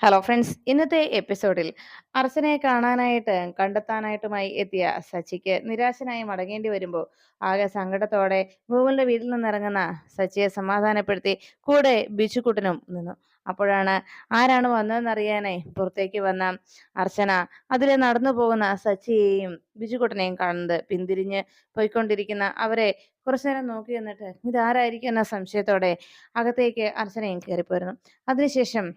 Hello friends ഇന്നത്തെ എപ്പിസോഡിൽ അർച്ചനയെ കാണാനായിട്ട് കണ്ടെത്താനായിട്ടുമായി എത്തിയ സച്ചിക്ക് നിരാശനായി മടങ്ങേണ്ടി വരുമ്പോൾ ആകെ സങ്കടത്തോടെ ഗൂഗിളിന്റെ വീട്ടിൽ നിന്നിറങ്ങുന്ന സച്ചിയെ സമാധാനപ്പെടുത്തി കൂടെ ബിച്ചുക്കുട്ടനും നിന്നു. അപ്പോഴാണ് ആരാണ് വന്നതെന്നറിയാനായി പുറത്തേക്ക് വന്ന അർച്ചന അതിലെ നടന്നു പോകുന്ന സച്ചിയെയും ബിജുക്കുട്ടനെയും കാണുന്നത് പിന്തിരിഞ്ഞ് പോയിക്കൊണ്ടിരിക്കുന്ന അവരെ കുറച്ചു നേരം നോക്കി നിന്നിട്ട് ഇതാരായിരിക്കും എന്ന സംശയത്തോടെ അകത്തേക്ക് അർച്ചനയും കയറിപ്പോയിരുന്നു അതിനുശേഷം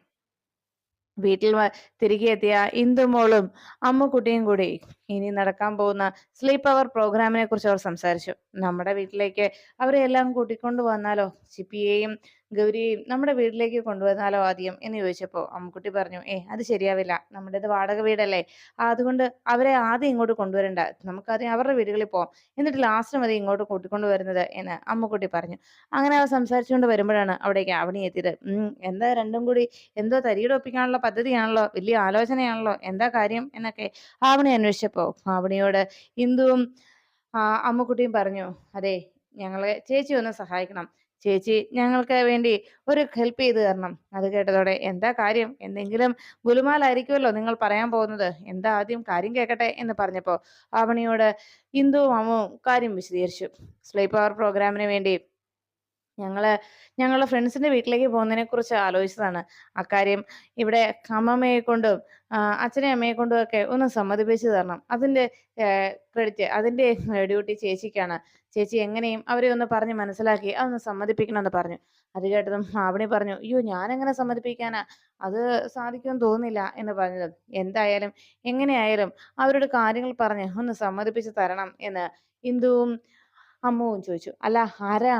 വീട്ടിൽ തിരികെ എത്തിയ ഇന്ദുമോളും അമ്മുക്കുട്ടിയും കൂടി ഇനി നടക്കാൻ പോകുന്ന സ്ലീപ്പ് അവർ പ്രോഗ്രാമിനെ കുറിച്ച് അവർ സംസാരിച്ചു. നമ്മുടെ വീട്ടിലേക്ക് അവരെ എല്ലാം കൂട്ടിക്കൊണ്ടു വന്നാലോ? ചിപ്പിയെയും ഗൗരിയെയും നമ്മുടെ വീട്ടിലേക്ക് കൊണ്ടുവന്നാലോ ആദ്യം എന്ന് ചോദിച്ചപ്പോൾ അമ്മുക്കുട്ടി പറഞ്ഞു ഏ അത് ശരിയാവില്ല. നമ്മുടേത് വാടക വീടല്ലേ. അതുകൊണ്ട് അവരെ ആദ്യം ഇങ്ങോട്ട് കൊണ്ടുവരണ്ട. നമുക്ക് ആദ്യം അവരുടെ വീടുകളിൽ പോവാം. എന്നിട്ട് ലാസ്റ്റ് മതി ഇങ്ങോട്ട് കൂട്ടിക്കൊണ്ടു വരുന്നത് എന്ന് അമ്മുക്കുട്ടി പറഞ്ഞു. അങ്ങനെ അവർ സംസാരിച്ചുകൊണ്ട് വരുമ്പോഴാണ് അവിടേക്ക് അവണി എത്തിയത്. എന്താ രണ്ടും കൂടി? എന്തോ തരിയുടെ ഒപ്പിക്കാനുള്ള പദ്ധതിയാണല്ലോ? വലിയ ആലോചനയാണല്ലോ? എന്താ കാര്യം? എന്നൊക്കെ ആവണി അന്വേഷിച്ചപ്പോ ആവണിയോട് ഇന്ദുവും അമ്മുക്കുട്ടിയും പറഞ്ഞു അതെ ഞങ്ങളെ ചേച്ചി ഒന്ന് സഹായിക്കണം. ചേച്ചി ഞങ്ങൾക്ക് വേണ്ടി ഒരു ഹെൽപ്പ് ചെയ്തു തരണം. അത് കേട്ടതോടെ എന്താ കാര്യം? എന്തെങ്കിലും ഗുലുമാലായിരിക്കുമല്ലോ നിങ്ങൾ പറയാൻ പോകുന്നത്. എന്താ ആദ്യം കാര്യം കേൾക്കട്ടെ എന്ന് പറഞ്ഞപ്പോൾ ആവണിയോട് ഇന്ദുവും അമ്മുവും കാര്യം വിശദീകരിച്ചു. സ്ലീപ്പ് അവർ പ്രോഗ്രാമിന് വേണ്ടി ഞങ്ങൾ ഞങ്ങളുടെ ഫ്രണ്ട്സിന്റെ വീട്ടിലേക്ക് പോകുന്നതിനെ കുറിച്ച് ആലോചിച്ചതാണ്. അക്കാര്യം ഇവിടെ അമ്മമ്മയെ കൊണ്ടും അച്ഛനെ അമ്മയെ കൊണ്ടും ഒക്കെ ഒന്ന് സമ്മതിപ്പിച്ചു തരണം. അതിന്റെ ക്രെഡിറ്റ് അതിന്റെ ഡ്യൂട്ടി ചേച്ചിക്കാണ്. ചേച്ചി എങ്ങനെയും അവരെ ഒന്ന് പറഞ്ഞ് മനസ്സിലാക്കി അതൊന്ന് സമ്മതിപ്പിക്കണമെന്ന് പറഞ്ഞു. അത് കേട്ടതും ആവണി പറഞ്ഞു അയ്യോ ഞാൻ എങ്ങനെ സമ്മതിപ്പിക്കാനാ? അത് സാധിക്കുമെന്ന് തോന്നുന്നില്ല എന്ന് പറഞ്ഞത്. എന്തായാലും എങ്ങനെയായാലും അവരോട് കാര്യങ്ങൾ പറഞ്ഞ് ഒന്ന് സമ്മതിപ്പിച്ച് തരണം എന്ന് ഇന്ദുവും അമ്മുവും ചോദിച്ചു. അല്ല ആരാ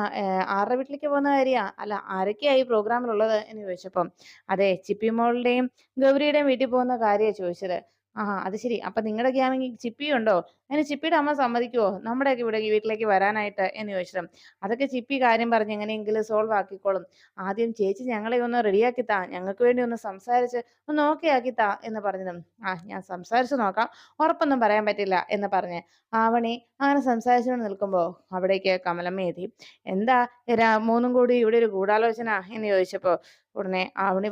ആരുടെ വീട്ടിലേക്ക് പോകുന്ന കാര്യാ? അല്ല ആരൊക്കെയാ ഈ പ്രോഗ്രാമിലുള്ളത് എന്ന് ചോദിച്ചപ്പം അതെ ചിപ്പി മോളുടെയും ഗൗരിയുടെയും വീട്ടിൽ പോകുന്ന കാര്യമാണ് ചോദിച്ചത്. ആ അത് ശരി. അപ്പൊ നിങ്ങളുടെ ആണെങ്കിൽ ചിപ്പി ഉണ്ടോ? അതിന് ചിപ്പിയുടെ അമ്മ സമ്മതിക്കുമോ നമ്മുടെയൊക്കെ ഇവിടെ വീട്ടിലേക്ക് വരാനായിട്ട്? എന്ന് ചോദിച്ചിട്ടും. അതൊക്കെ ചിപ്പി കാര്യം പറഞ്ഞ് എങ്ങനെയെങ്കിലും സോൾവ് ആക്കിക്കോളും. ആദ്യം ചേച്ചി ഞങ്ങളെ ഒന്ന് റെഡിയാക്കി താ. ഞങ്ങൾക്ക് വേണ്ടി ഒന്ന് സംസാരിച്ച് ഒന്ന് ഓക്കെ ആക്കി താ എന്ന് പറഞ്ഞതും. ആ ഞാൻ സംസാരിച്ച് നോക്കാം. ഉറപ്പൊന്നും പറയാൻ പറ്റില്ല എന്ന് പറഞ്ഞ്. ആവണി അങ്ങനെ സംസാരിച്ചുകൊണ്ട് നിൽക്കുമ്പോൾ അവിടേക്ക് കമലമ്മ എത്തി. എന്താ മൂന്നും കൂടി ഇവിടെ ഒരു ഗൂഢാലോചന? എന്ന് ചോദിച്ചപ്പോൾ ഉടനെ ആവണി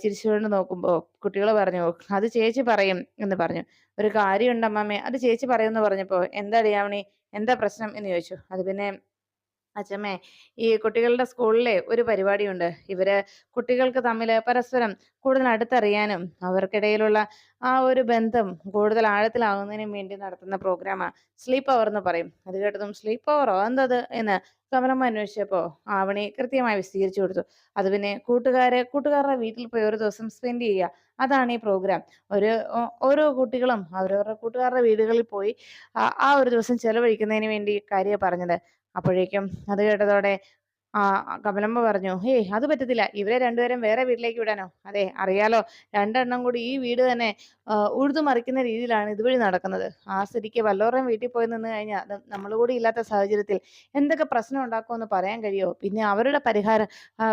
ചിരിച്ചുകൊണ്ട് നോക്കുമ്പോൾ കുട്ടികൾ പറഞ്ഞു അത് ചേച്ചി പറയും എന്ന് പറഞ്ഞു. ഒരു കാര്യമുണ്ട് അമ്മമ്മേ അത് ചേച്ചി പറയുമെന്ന് പറഞ്ഞപ്പോൾ എന്താ അറിയാമണി എന്താ പ്രശ്നം? എന്ന് ചോദിച്ചു. അത് പിന്നെ അച്ഛമ്മേ ഈ കുട്ടികളുടെ സ്കൂളിലെ ഒരു പരിപാടിയുണ്ട്. ഇവർ കുട്ടികൾക്ക് തമ്മിൽ പരസ്പരം കൂടുതൽ അടുത്തറിയാനും അവർക്കിടയിലുള്ള ആ ഒരു ബന്ധം കൂടുതൽ ആഴത്തിലാകുന്നതിനും വേണ്ടി നടത്തുന്ന പ്രോഗ്രാമാ സ്ലീപ്പ് അവർ എന്ന് പറയും. അത് കേട്ടതും സ്ലീപ്പ് അവറോ എന്തത് എന്ന് കമലമ്മ അന്വേഷിച്ചപ്പോ ആവണി കൃത്യമായി വിശദീകരിച്ചു കൊടുത്തു. അത് പിന്നെ കൂട്ടുകാരെ കൂട്ടുകാരുടെ വീട്ടിൽ പോയി ഒരു ദിവസം സ്പെൻഡ് ചെയ്യുക. അതാണ് ഈ പ്രോഗ്രാം. ഒരു ഓരോ കുട്ടികളും അവരവരുടെ കൂട്ടുകാരുടെ വീടുകളിൽ പോയി ആ ഒരു ദിവസം ചെലവഴിക്കുന്നതിന് വേണ്ടി കാര്യം പറഞ്ഞത്. അപ്പോഴേക്കും അത് കേട്ടതോടെ ആ കമലമ്മ പറഞ്ഞു ഏയ് അത് പറ്റത്തില്ല. ഇവരെ രണ്ടുപേരും വേറെ വീട്ടിലേക്ക് വിടാനോ? അതെ അറിയാലോ രണ്ടെണ്ണം കൂടി ഈ വീട് തന്നെ ഉഴുതു മറിക്കുന്ന രീതിയിലാണ് ഇതുവഴി നടക്കുന്നത്. ആ സ്ഥിതിക്ക് വല്ലോറും വീട്ടിൽ പോയി നിന്ന് കഴിഞ്ഞാൽ നമ്മൾ കൂടി ഇല്ലാത്ത സാഹചര്യത്തിൽ എന്തൊക്കെ പ്രശ്നം ഉണ്ടാക്കുമെന്ന് പറയാൻ കഴിയുമോ? പിന്നെ അവരുടെ പരിഹാര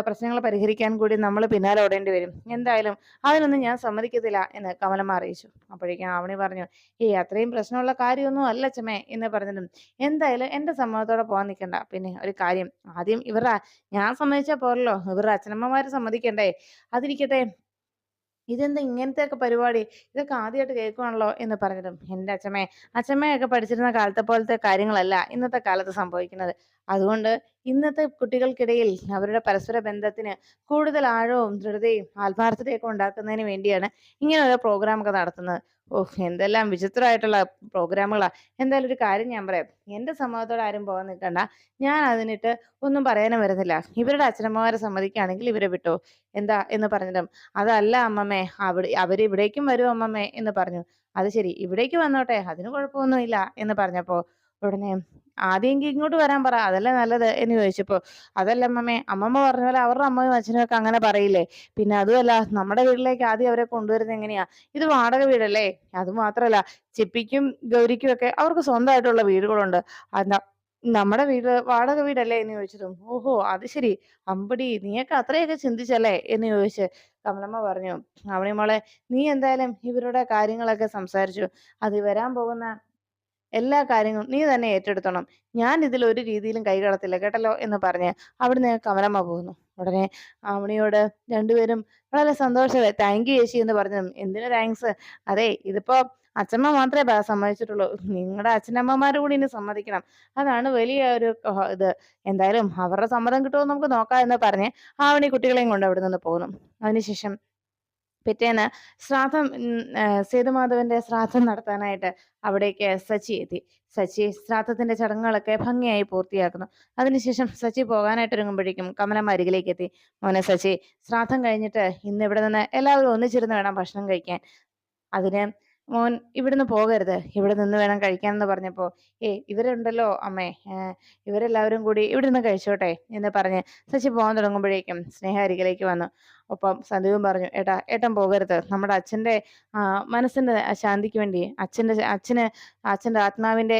പ്രശ്നങ്ങൾ പരിഹരിക്കാൻ കൂടി നമ്മൾ പിന്നാലെ ഓടേണ്ടി വരും. എന്തായാലും അതിനൊന്നും ഞാൻ സമ്മതിക്കത്തില്ല എന്ന് കമലമ്മ അറിയിച്ചു. അപ്പോഴേക്കും ആവണി പറഞ്ഞു ഏയ് അത്രയും പ്രശ്നമുള്ള കാര്യമൊന്നും അല്ല ചമ്മേ എന്ന് പറഞ്ഞതും എന്തായാലും എന്റെ സമ്മതത്തോടെ പോകാൻ നിൽക്കണ്ട. പിന്നെ ഒരു കാര്യം ആദ്യം ഇവരുടെ ഞാൻ സമ്മതിച്ചാ പോരല്ലോ. ഇവരുടെ അച്ഛനമ്മമാര് സമ്മതിക്കണ്ടേ. അതിരിക്കട്ടെ. ഇതെന്താ ഇങ്ങനത്തെയൊക്കെ പരിപാടി? ഇതൊക്കെ ആദ്യമായിട്ട് കേൾക്കുവാണല്ലോ എന്ന് പറഞ്ഞതും. എന്റെ അച്ഛമ്മേ. അച്ഛമ്മയൊക്കെ പഠിച്ചിരുന്ന കാലത്തെ പോലത്തെ കാര്യങ്ങളല്ല ഇന്നത്തെ കാലത്ത് സംഭവിക്കുന്നത്. അതുകൊണ്ട് ഇന്നത്തെ കുട്ടികൾക്കിടയിൽ അവരുടെ പരസ്പര ബന്ധത്തിന് കൂടുതൽ ആഴവും ദൃഢതയും ആത്മാർത്ഥതയൊക്കെ ഉണ്ടാക്കുന്നതിന് വേണ്ടിയാണ് ഇങ്ങനെ ഓരോ പ്രോഗ്രാമൊക്കെ നടത്തുന്നത്. ഓ എന്തെല്ലാം വിചിത്രമായിട്ടുള്ള പ്രോഗ്രാമുകളാണ് എന്തായാലും ഒരു കാര്യം ഞാൻ പറയാം. എന്റെ സമൂഹത്തോട് ആരും പോകാൻ നിൽക്കണ്ട. ഞാൻ അതിനിട്ട് ഒന്നും പറയാനും വരുന്നില്ല. ഇവരുടെ അച്ഛനമ്മമാരെ സമ്മതിക്കുകയാണെങ്കിൽ ഇവരെ വിട്ടോ? എന്താ എന്ന് പറഞ്ഞിട്ടും. അതല്ല അമ്മമ്മേ അവിടെ അവർ ഇവിടേക്കും വരും അമ്മമ്മേ എന്ന് പറഞ്ഞു. അത് ശരി ഇവിടേക്ക് വന്നോട്ടെ അതിന് കുഴപ്പമൊന്നുമില്ല എന്ന് പറഞ്ഞപ്പോ ഉടനെ ആദ്യം ഇങ്ങോട്ട് വരാൻ പറ അതല്ലേ നല്ലത്? എന്ന് ചോദിച്ചപ്പോ അതല്ല അമ്മമ്മേ അമ്മമ്മ പറഞ്ഞ പോലെ അവരുടെ അമ്മയും അച്ഛനും ഒക്കെ അങ്ങനെ പറയില്ലേ? പിന്നെ അതുമല്ല നമ്മുടെ വീട്ടിലേക്ക് ആദ്യം അവരെ കൊണ്ടുവരുന്നത് എങ്ങനെയാ? ഇത് വാടക വീടല്ലേ? അത് മാത്രല്ല ചിപ്പിക്കും ഗൗരിക്കും ഒക്കെ അവർക്ക് സ്വന്തമായിട്ടുള്ള വീടുകളുണ്ട്. അതാ നമ്മുടെ വീട് വാടക വീടല്ലേ എന്ന് ചോദിച്ചതും ഓഹോ അത് ശരി. അമ്പടി നീയൊക്കെ അത്രയൊക്കെ ചിന്തിച്ചല്ലേ? എന്ന് ചോദിച്ച് കമലമ്മ പറഞ്ഞു അവളി മോളെ നീ എന്തായാലും ഇവരുടെ കാര്യങ്ങളൊക്കെ സംസാരിച്ചു. അത് വരാൻ പോകുന്ന എല്ലാ കാര്യങ്ങളും നീ തന്നെ ഏറ്റെടുത്തോണം. ഞാൻ ഇതിൽ ഒരു രീതിയിലും കൈകടത്തില്ല കേട്ടല്ലോ എന്ന് പറഞ്ഞ് അവിടുന്ന് കമലമ്മ പോകുന്നു. ഉടനെ ആവണിയോട് രണ്ടുപേരും വളരെ സന്തോഷമേ താങ്ക് യു ചേച്ചി എന്ന് പറഞ്ഞു എന്തിനു താങ്ക്സ് അതെ ഇതിപ്പോ അച്ഛമ്മ മാത്രമേ സമ്മതിച്ചിട്ടുള്ളൂ. നിങ്ങളുടെ അച്ഛനമ്മമാരും കൂടി ഇനി സമ്മതിക്കണം. അതാണ് വലിയ ഒരു ഇത്. എന്തായാലും അവരുടെ സമ്മതം കിട്ടുമോ നമുക്ക് നോക്കാം എന്ന് പറഞ്ഞ് ആവണി കുട്ടികളെയും കൊണ്ട് അവിടെ നിന്ന് പോകുന്നു. അതിനുശേഷം പിറ്റേന്ന് ശ്രാദ്ധം സേതുമാധവന്റെ ശ്രാദ്ധം നടത്താനായിട്ട് അവിടേക്ക് സച്ചി എത്തി. സച്ചി ശ്രാദ്ധത്തിന്റെ ചടങ്ങുകളൊക്കെ ഭംഗിയായി പൂർത്തിയാക്കുന്നു. അതിനുശേഷം സച്ചി പോകാനായിട്ട് ഒരുങ്ങുമ്പോഴേക്കും കമലമ്മ അരികിലേക്ക് എത്തി. മോനെ സച്ചി ശ്രാദ്ധം കഴിഞ്ഞിട്ട് ഇന്ന് ഇവിടെ നിന്ന് എല്ലാവരും ഒന്നിച്ചിരുന്ന് വേണം ഭക്ഷണം കഴിക്കാൻ. അതിന് മോൻ ഇവിടുന്ന് പോകരുത്. ഇവിടെ നിന്ന് വേണം കഴിക്കാൻ എന്ന് പറഞ്ഞപ്പോ ഏ ഇവരുണ്ടല്ലോ അമ്മേ. ഇവരെല്ലാവരും കൂടി ഇവിടെ നിന്ന് കഴിച്ചോട്ടെ എന്ന് പറഞ്ഞ് സച്ചി പോകാൻ തുടങ്ങുമ്പോഴേക്കും സ്നേഹ അരികിലേക്ക് വന്നു. ഒപ്പം സന്ദീപും പറഞ്ഞു ഏട്ടാ ഏട്ടൻ പോകരുത്. നമ്മുടെ അച്ഛന്റെ ആ, മനസ്സിന്റെ ശാന്തിക്ക് വേണ്ടി അച്ഛന്റെ അച്ഛന് അച്ഛന്റെ ആത്മാവിന്റെ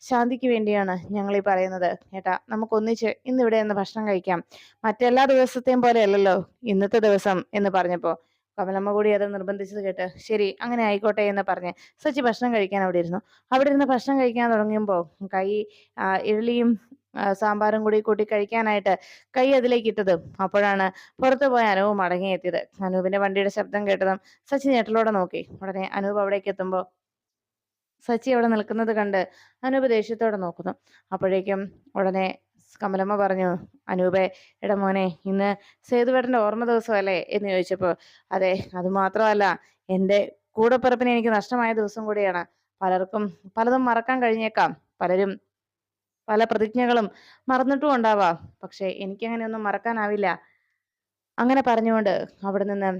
ശാന്തിക്ക് വേണ്ടിയാണ് ഞങ്ങൾ ഈ പറയുന്നത്. ഏട്ടാ നമുക്ക് ഒന്നിച്ച് ഇന്ന് ഇവിടെ നിന്ന് ഭക്ഷണം കഴിക്കാം. മറ്റെല്ലാ ദിവസത്തെയും പോലെയല്ലല്ലോ ഇന്നത്തെ ദിവസം എന്ന് പറഞ്ഞപ്പോ കമലമ്മ കൂടി അത് നിർബന്ധിച്ചത് കേട്ട് ശരി അങ്ങനെ ആയിക്കോട്ടെ എന്ന് പറഞ്ഞ് സച്ചി ഭക്ഷണം കഴിക്കാൻ അവിടെ ഇരുന്നു. അവിടെ ഇരുന്ന് ഭക്ഷണം കഴിക്കാൻ തുടങ്ങിയപ്പോൾ കൈ ഇഡ്ഡലിയും സാമ്പാറും കൂടി കൂട്ടി കഴിക്കാനായിട്ട് കൈ അതിലേക്ക് ഇട്ടത് അപ്പോഴാണ് പുറത്തു പോയ അനൂപ് മടങ്ങിയെത്തിയത് അനൂപിന്റെ വണ്ടിയുടെ ശബ്ദം കേട്ടതും സച്ചി ഞെട്ടലോടെ നോക്കി. ഉടനെ അനൂപ് അവിടേക്ക് എത്തുമ്പോൾ സച്ചി അവിടെ നിൽക്കുന്നത് കണ്ട് അനൂപ് ദേഷ്യത്തോടെ നോക്കുന്നു. അപ്പോഴേക്കും ഉടനെ കമലമ്മ പറഞ്ഞു അനൂപേ എടാ മോനെ ഇന്ന് സേതുവേട്ടന്റെ ഓർമ്മ ദിവസമല്ലേ? എന്ന് ചോദിച്ചപ്പോൾ അതെ അത് മാത്രമല്ല എന്റെ കൂടപ്പിറപ്പിനെ എനിക്ക് നഷ്ടമായ ദിവസം കൂടിയാണ്. പലർക്കും പലതും മറക്കാൻ കഴിഞ്ഞേക്കാം. പലരും പല പ്രതിജ്ഞകളും മറന്നിട്ടും ഉണ്ടാവാം. പക്ഷെ എനിക്കങ്ങനെയൊന്നും മറക്കാനാവില്ല. അങ്ങനെ പറഞ്ഞുകൊണ്ട് അവിടെ നിന്ന്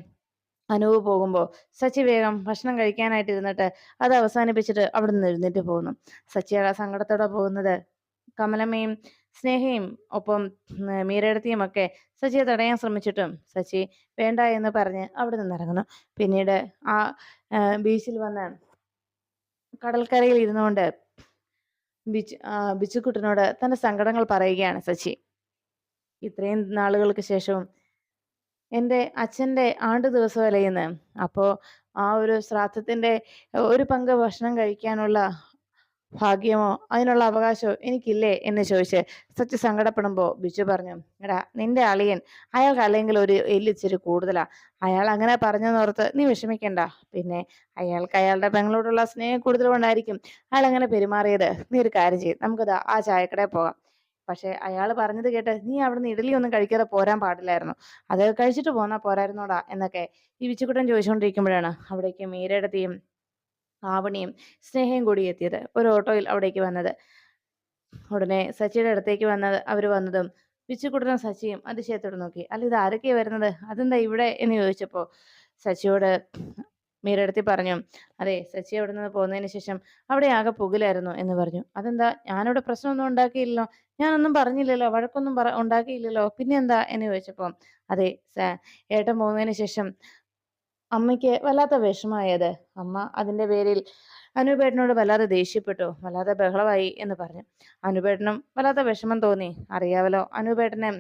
അനൂപ് പോകുമ്പോൾ സച്ചി വേഗം ഭക്ഷണം കഴിക്കാനായിട്ട് ഇരുന്നിട്ട് അത് അവസാനിപ്പിച്ചിട്ട് അവിടെ നിന്ന് എഴുന്നേറ്റ് പോകുന്നു സച്ചി ആ സങ്കടത്തോടെ പോകുന്നത്. കമലമ്മയും സ്നേഹയും ഒപ്പം ഒക്കെ സച്ചിയെ തടയാൻ ശ്രമിച്ചിട്ടും സച്ചി വേണ്ട എന്ന് പറഞ്ഞ് അവിടെ നിന്ന് ഇറങ്ങുന്നു. പിന്നീട് ആ ബീച്ചിൽ വന്ന് കടൽക്കരയിൽ ഇരുന്നുകൊണ്ട് കൊണ്ട് ബിച്ച് ബിച്ചുക്കുട്ടനോട് തന്റെ സങ്കടങ്ങൾ പറയുകയാണ് സച്ചി. ഇത്രയും നാളുകൾക്ക് ശേഷവും എന്റെ അച്ഛന്റെ ആണ്ട് ദിവസം അലയുന്നു. അപ്പോൾ ആ ഒരു ശ്രാദ്ധത്തിന്റെ ഒരു പങ്ക് ഭക്ഷണം കഴിക്കാനുള്ള ഭാഗ്യമോ? അതിനുള്ള അവകാശമോ എനിക്കില്ലേ? എന്ന് ചോദിച്ച് സച്ച് സങ്കടപ്പെടുമ്പോൾ ബിജു പറഞ്ഞു എടാ നിന്റെ അളിയൻ അയാൾക്ക് അല്ലെങ്കിൽ ഒരു എല്ലിച്ചിരി കൂടുതലാ. അയാൾ അങ്ങനെ പറഞ്ഞെന്നോർത്ത് നീ വിഷമിക്കണ്ട. പിന്നെ അയാൾക്ക് അയാളുടെ പെങ്ങളോടുള്ള സ്നേഹം കൂടുതൽ കൊണ്ടായിരിക്കും അയാൾ അങ്ങനെ പെരുമാറിയത്. നീ ഒരു കാര്യം ചെയ്യും നമുക്കത് ആ ചായക്കടയിൽ പോകാം. പക്ഷെ അയാൾ പറഞ്ഞത് കേട്ട് നീ അവിടുന്ന് ഇഡലി ഒന്നും കഴിക്കാതെ പോരാൻ പാടില്ലായിരുന്നു. അത് കഴിച്ചിട്ട് പോന്നാ പോരായിരുന്നോടാ? എന്നൊക്കെ ഈ വിച്ചുക്കുട്ടൻ ചോദിച്ചുകൊണ്ടിരിക്കുമ്പോഴാണ് അവിടേക്ക് മീരടത്തിയും ആവണിയും സ്നേഹയും കൂടി എത്തിയത് ഒരു ഓട്ടോയിൽ അവിടേക്ക് വന്നത്. ഉടനെ സച്ചിയുടെ അടുത്തേക്ക് വന്നത് അവർ വന്നതും വിച്ചുക്കുട്ടനും സച്ചിയും അതിശയത്തോട് നോക്കി. അല്ല ഇത് ആരൊക്കെയാ വരുന്നത്? അതെന്താ ഇവിടെ? എന്ന് ചോദിച്ചപ്പോൾ സച്ചിയോട് മീരടുത്തി പറഞ്ഞു അതെ സച്ചി അവിടെ നിന്ന് പോകുന്നതിന് ശേഷം അവിടെ ആകെ പുകിലായിരുന്നു എന്ന് പറഞ്ഞു. അതെന്താ? ഞാനിവിടെ പ്രശ്നമൊന്നും ഉണ്ടാക്കിയില്ലല്ലോ. ഞാനൊന്നും പറഞ്ഞില്ലല്ലോ. വഴക്കൊന്നും പറ ഉണ്ടാക്കിയില്ലല്ലോ. പിന്നെന്താ? എന്ന് ചോദിച്ചപ്പോൾ അതെ ഏട്ടൻ പോകുന്നതിന് ശേഷം അമ്മയ്ക്ക് വല്ലാത്ത വിഷമായത് അമ്മ അതിന്റെ പേരിൽ അനുപേട്ടനോട് വല്ലാതെ ദേഷ്യപ്പെട്ടു. വല്ലാതെ ബഹളമായി എന്ന് പറഞ്ഞു. അനുപേട്ടനും വല്ലാത്ത വിഷമം തോന്നി. അറിയാവല്ലോ അനുപേട്ടനെ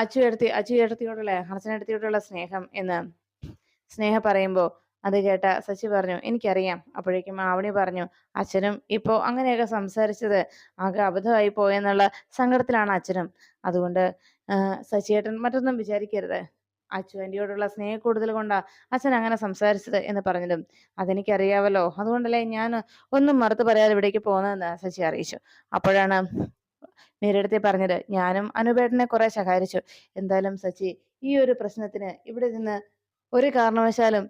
അച്ചുയർത്തി അച്ചുയർത്തിയോടുള്ള അർച്ചനെടുത്തിയോടുള്ള സ്നേഹം എന്ന് സ്നേഹ പറയുമ്പോൾ അത് കേട്ട ശശി പറഞ്ഞു എനിക്കറിയാം. അപ്പോഴേക്കും ആവണി പറഞ്ഞു അച്ഛനും ഇപ്പോൾ അങ്ങനെയൊക്കെ സംസാരിച്ചത് ആകെ അബദ്ധമായി പോയെന്നുള്ള സങ്കടത്തിലാണ് അച്ഛനും. അതുകൊണ്ട് ശശിയേട്ടൻ മറ്റൊന്നും വിചാരിക്കരുത്. അച്ചു സ്നേഹം കൂടുതൽ കൊണ്ടാ അച്ഛൻ അങ്ങനെ സംസാരിച്ചത് എന്ന് പറഞ്ഞതും അതെനിക്കറിയാവല്ലോ. അതുകൊണ്ടല്ലേ ഞാൻ ഒന്നും മറുത്ത് പറയാതെ ഇവിടേക്ക് പോകുന്നതെന്ന് സച്ചി അറിയിച്ചു. അപ്പോഴാണ് നേരിടത്തെ പറഞ്ഞത്. ഞാനും അനുപേട്ടനെ കുറെ ശകാരിച്ചു. എന്തായാലും സച്ചി ഈ ഒരു പ്രശ്നത്തിന് ഇവിടെ നിന്ന് ഒരു കാരണവശാലും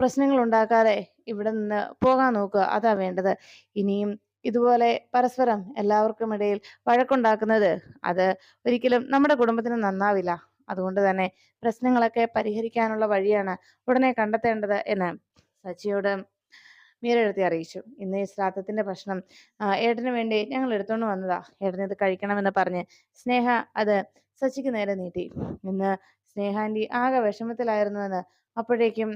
പ്രശ്നങ്ങൾ ഉണ്ടാക്കാതെ ഇവിടെ നിന്ന് പോകാൻ നോക്കുക. അതാ വേണ്ടത്. ഇനിയും ഇതുപോലെ പരസ്പരം എല്ലാവർക്കും ഇടയിൽ വഴക്കുണ്ടാക്കുന്നത് അത് ഒരിക്കലും നമ്മുടെ കുടുംബത്തിന് നന്നാവില്ല. അതുകൊണ്ട് തന്നെ പ്രശ്നങ്ങളൊക്കെ പരിഹരിക്കാനുള്ള വഴിയാണ് ഉടനെ കണ്ടെത്തേണ്ടത് എന്ന് സച്ചിയോട് മീരെടുത്തി അറിയിച്ചു. ഇന്ന് ഈ ശ്രാദ്ധത്തിന്റെ ഭക്ഷണം ഏട്ടന് വേണ്ടി ഞങ്ങൾ എടുത്തോണ്ട് വന്നതാ. ഏട്ടന് ഇത് കഴിക്കണമെന്ന് പറഞ്ഞ് സ്നേഹ അത് സച്ചിക്ക് നേരെ നീട്ടി. ഇന്ന് സ്നേഹാന്റി ആകെ വിഷമത്തിലായിരുന്നുവെന്ന് അപ്പോഴേക്കും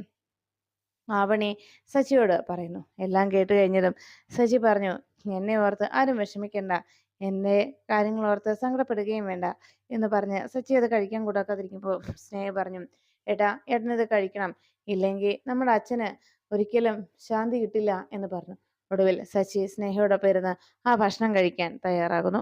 ആവണി സച്ചിയോട് പറയുന്നു. എല്ലാം കേട്ട് കഴിഞ്ഞതും സച്ചി പറഞ്ഞു എന്നെ ഓർത്ത് ആരും വിഷമിക്കണ്ട. എന്റെ കാര്യങ്ങൾ ഓർത്ത് സങ്കടപ്പെടുകയും വേണ്ട എന്ന് പറഞ്ഞ് സച്ചി അത് കഴിക്കാൻ കൂടാക്കാതിരിക്കുമ്പോൾ സ്നേഹ പറഞ്ഞു ഏട്ടാ ഏട്ടനിത് കഴിക്കണം. ഇല്ലെങ്കിൽ നമ്മുടെ അച്ഛന് ഒരിക്കലും ശാന്തി കിട്ടില്ല എന്ന് പറഞ്ഞു. ഒടുവിൽ സച്ചി സ്നേഹയോടൊപ്പം ഇരുന്ന് ആ ഭക്ഷണം കഴിക്കാൻ തയ്യാറാകുന്നു.